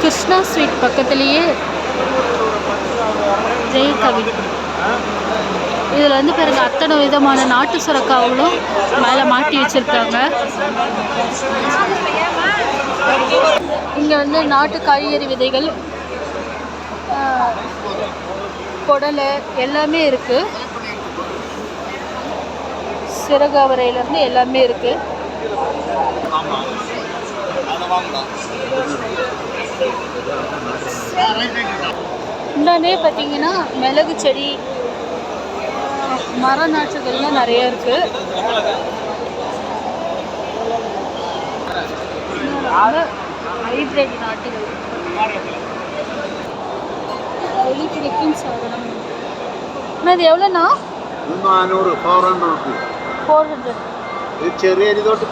Krishna sweet பக்கத்துலேயே ஜெயகவி இதில் வந்து பாருங்க அத்தனை விதமான நாட்டு சுரக்காவுகளும் மேலே மாட்டி வச்சுருக்காங்க. இங்கே வந்து நாட்டு காய்கறி விதைகள் ஆஹ், புடலை எல்லாமே இருக்குது சிறகாவரையிலேருந்து எல்லாமே இருக்குது இந்தாண்டே பார்த்தீங்கன்னா மிளகு செடி மர நாற்றுகள்லாம் நிறைய இருக்குது ஹைப்ரிட் நாட்டுகள் வெளி கிடைக்கும் சாதனம். அது எவ்வளோண்ணா? നാനൂറ് four hundred rupees four hundred ചെറിയ തൊട്ട്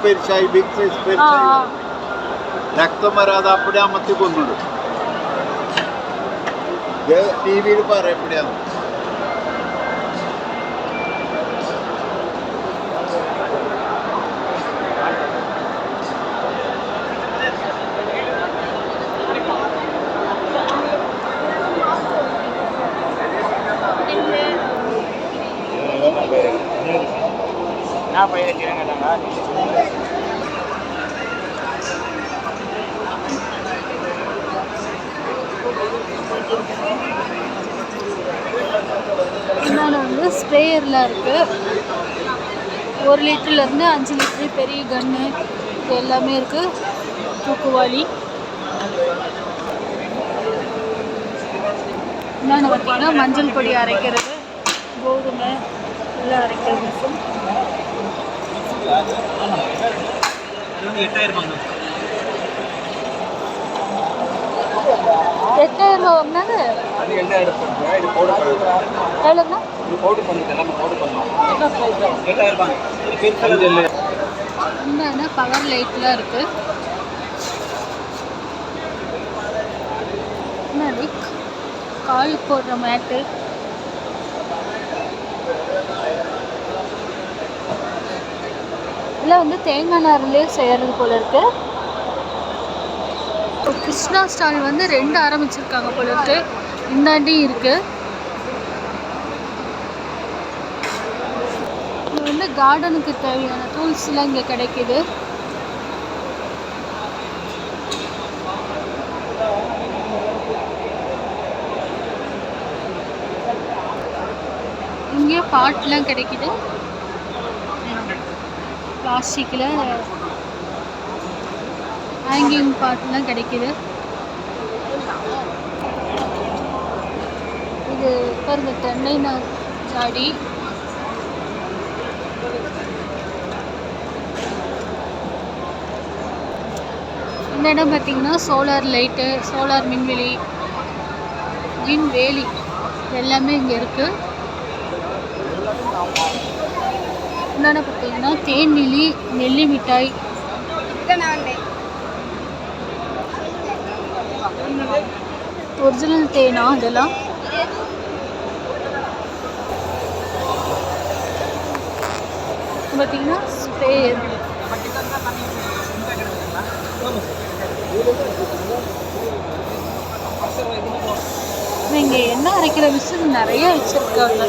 രക്തം വരാതെ അപ്പടി അമത്തി കൊന്നിടും ടി വിയിൽ പറയപ്പെടുകയാണ് Apa ya. ஸ்ப்ரேயரில் இருக்குது ஒரு லிட்டர்லேருந்து அஞ்சு லிட்டரு பெரிய கன்று இது எல்லாமே இருக்குது தூக்குவாளி. இன்னொன்று பார்த்தீங்கன்னா மஞ்சள் பொடி அரைக்கிறது கோதுமை எல்லாம் அரைக்கிறது. அரைக்கிற மிஷின் எட்டாயிரம் ரூபா வாங்கினாங்க எவ்வளோங்கண்ணா என்னன்னா பவர் லைட்லாம் இருக்கு? என்னடி கால் போடுற மேட்டு இதெல்லாம் வந்து தேங்காய் நார்லேயே செய்கிறது போல இருக்கு. இப்போ கிருஷ்ணா ஸ்டால் வந்து ரெண்டு ஆரம்பிச்சிருக்காங்க போல இருக்கு இந்தாண்டி இருக்கு. இது வந்து கார்டனுக்கு தேவையான டூல்ஸ்லாம் இங்கே கிடைக்குது. இங்கேயும் பாட்லாம் கிடைக்குது. பிளாஸ்டிக்கில் ஹேங்கிங் பார்ட்லாம் கிடைக்கிது. இது பாருங்க தென்னை நார் ஜாடி. இந்த இடம் பார்த்தீங்கன்னா சோலார் லைட்டு சோலார் மின்வெளி விண்வேலி எல்லாமே இங்கே இருக்குது என்னென்ன பார்த்தீங்கன்னா தேன் நெல்லி நெல்லி மிட்டாய் ஒரிஜினல் தேனா இதெல்லாம்? பார்த்தீங்கன்னா ஸ்ப்ரேயர் இங்கே எண்ணெய் அரைக்கிற மிஷின் நிறைய வச்சுருக்காங்க.